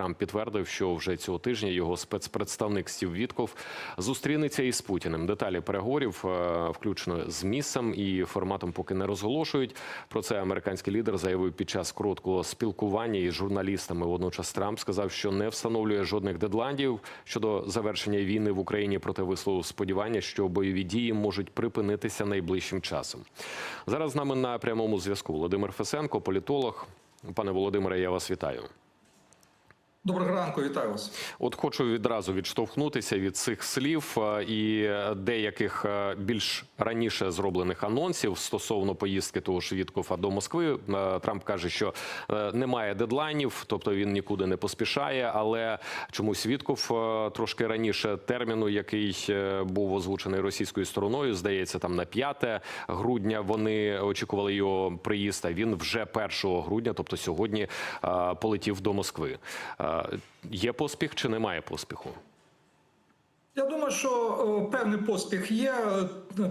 Трамп підтвердив, що вже цього тижня його спецпредставник Стів Вітков зустрінеться із Путіним. Деталі переговорів, е, включно з місцем і форматом, поки не розголошують. Про це американський лідер заявив під час короткого спілкування із журналістами. Водночас Трамп сказав, що не встановлює жодних дедлайнів щодо завершення війни в Україні. Проте висловив сподівання, що бойові дії можуть припинитися найближчим часом. Зараз з нами на прямому зв'язку Володимир Фесенко, політолог. Пане Володимире, я вас вітаю. Доброго ранку, вітаю вас. От хочу відразу відштовхнутися від цих слів е, і деяких е, більш раніше зроблених анонсів стосовно поїздки того ж Віткофа до Москви. Е, Трамп каже, що немає дедлайнів, тобто він нікуди не поспішає. Але чомусь Вітков е, трошки раніше терміну, який був озвучений російською стороною, здається, там на 5 грудня вони очікували його приїзд. А він вже 1 грудня, тобто сьогодні, полетів до Москви. Е, Є поспіх чи немає поспіху? Я думаю, що е, певний поспіх є.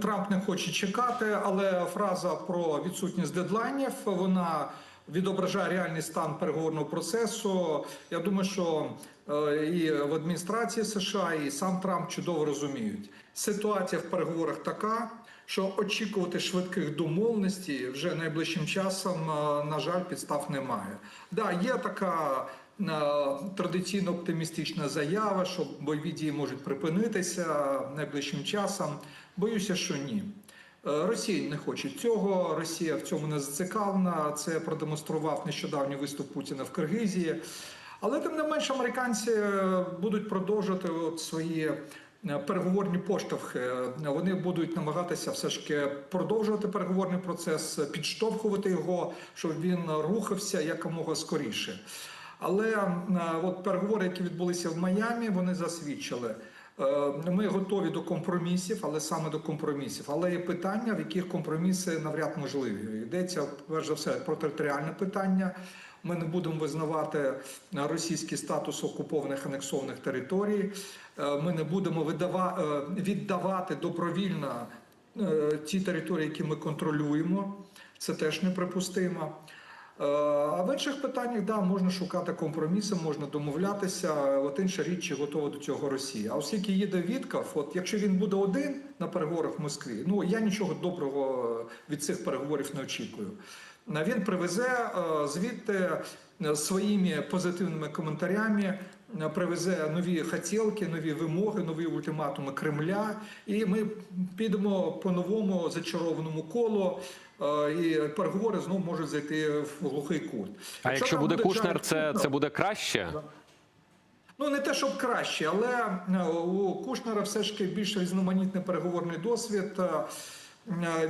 Трамп не хоче чекати, але фраза про відсутність дедлайнів вона відображає реальний стан переговорного процесу. Я думаю, що е, і в адміністрації США, і сам Трамп чудово розуміють. Ситуація в переговорах така, що очікувати швидких домовленостей вже найближчим часом, на жаль, підстав немає. Да, є така традиційно оптимістична заява, що бойові дії можуть припинитися найближчим часом. Боюся, що ні. Е, Росія не хоче цього. Росія в цьому не зацікавлена. Це продемонстрував нещодавній виступ Путіна в Киргизії. Але тим не менш, американці будуть продовжувати свої е, переговорні поштовхи. Вони будуть намагатися все ж таки продовжувати переговорний процес, підштовхувати його, щоб він рухався якомога скоріше. Але е, от переговори, які відбулися в Майамі, вони засвідчили. е, Ми готові до компромісів, але саме до компромісів. Але є питання, в яких компроміси навряд можливі. Йдеться перш за все про територіальне питання. Ми не будемо визнавати російський статус окупованих анексованих територій. Е, Ми не будемо віддавати добровільно ті території, які ми контролюємо. Це теж неприпустимо. Е, А в інших питаннях да, можна шукати компроміси, можна домовлятися. От інша річ, чи готова до цього Росія. А оскільки їде Вітков, от якщо він буде один на переговорах в Москві, ну я нічого доброго від цих переговорів не очікую. Він привезе е, звідти е, своїми позитивними коментарями. Е, Привезе нові хотілки, нові вимоги, нові ультиматуми Кремля, і ми підемо по новому зачарованому колу, е, і переговори знову можуть зайти в глухий кут. А якщо там буде Кушнер, Джаред це, це буде краще? Ну не те, щоб краще, але е, у Кушнера все ж таки більш різноманітний переговорний досвід.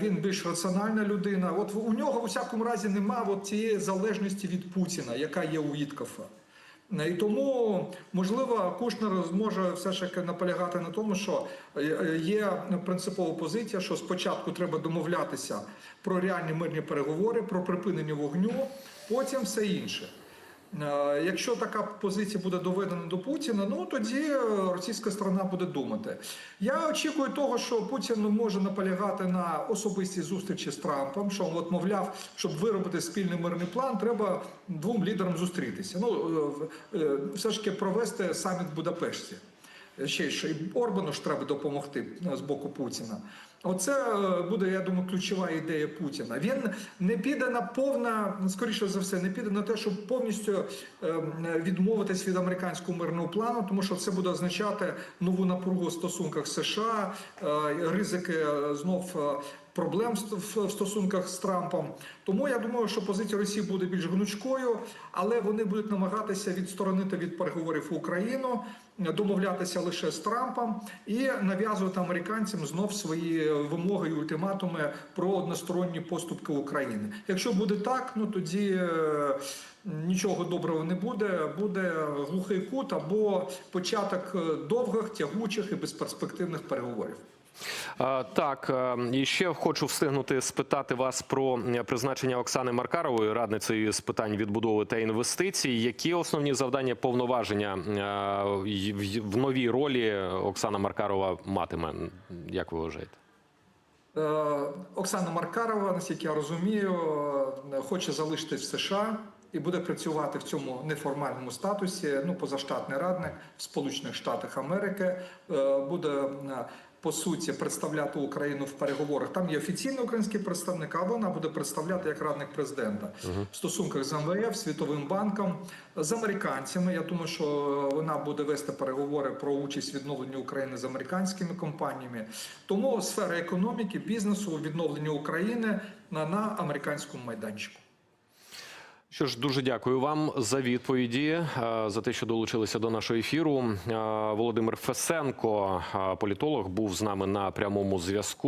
Він більш раціональна людина. От у нього в усякому разі нема от цієї залежності від Путіна, яка є у Віткофа. Е, І тому, можливо, Кушнер зможе все ж таки наполягати на тому, що е, е, є принципова позиція, що спочатку треба домовлятися про реальні мирні переговори, про припинення вогню, потім все інше. Е, Якщо така позиція буде доведена до Путіна, ну тоді е, російська сторона буде думати. Я очікую того, що Путін може наполягати на особистій зустрічі з Трампом. Що от мовляв, щоб виробити спільний мирний план, треба двом лідерам зустрітися. Ну е, все ж таки провести саміт в Будапешті. Ще і Орбану ж треба допомогти з боку Путіна. Оце е, буде, я думаю, ключова ідея Путіна. Він не піде на повна, скоріше за все, не піде на те, щоб повністю е, відмовитись від американського мирного плану, тому що це буде означати нову напругу в стосунках США, е, ризики е, знов. Проблем в стосунках з Трампом, тому я думаю, що позиція Росії буде більш гнучкою, але вони будуть намагатися відсторонити від переговорів Україну, домовлятися лише з Трампом і нав'язувати американцям знов свої вимоги і ультиматуми про односторонні поступки України. Якщо буде так, ну тоді е, нічого доброго не буде. Буде глухий кут або початок е, довгих, тягучих і безперспективних переговорів. А, Так, е, і ще хочу встигнути спитати вас про е, призначення Оксани Маркарової, радницею з питань відбудови та інвестицій. Які основні завдання повноваження е, в- новій ролі Оксана Маркарова матиме? Як ви вважаєте? Е, Оксана Маркарова, наскільки я розумію, е, хоче залишитись в США. і буде працювати в цьому неформальному статусі. Ну, позаштатний радник в Сполучених Штатах Америки е, буде. По суті, представляти Україну в переговорах. Там є офіційний український представник, а вона буде представляти як радник президента в стосунках з МВФ, Світовим банком, з американцями. Я думаю, що вона буде вести переговори про участь в відновленні України з американськими компаніями. Тому сфера економіки, бізнесу, відновлення України на, на американському майданчику. Що ж, дуже дякую вам за відповіді, е, за те, що долучилися до нашого ефіру. Е, Володимир Фесенко, е, політолог, був з нами на прямому зв'язку.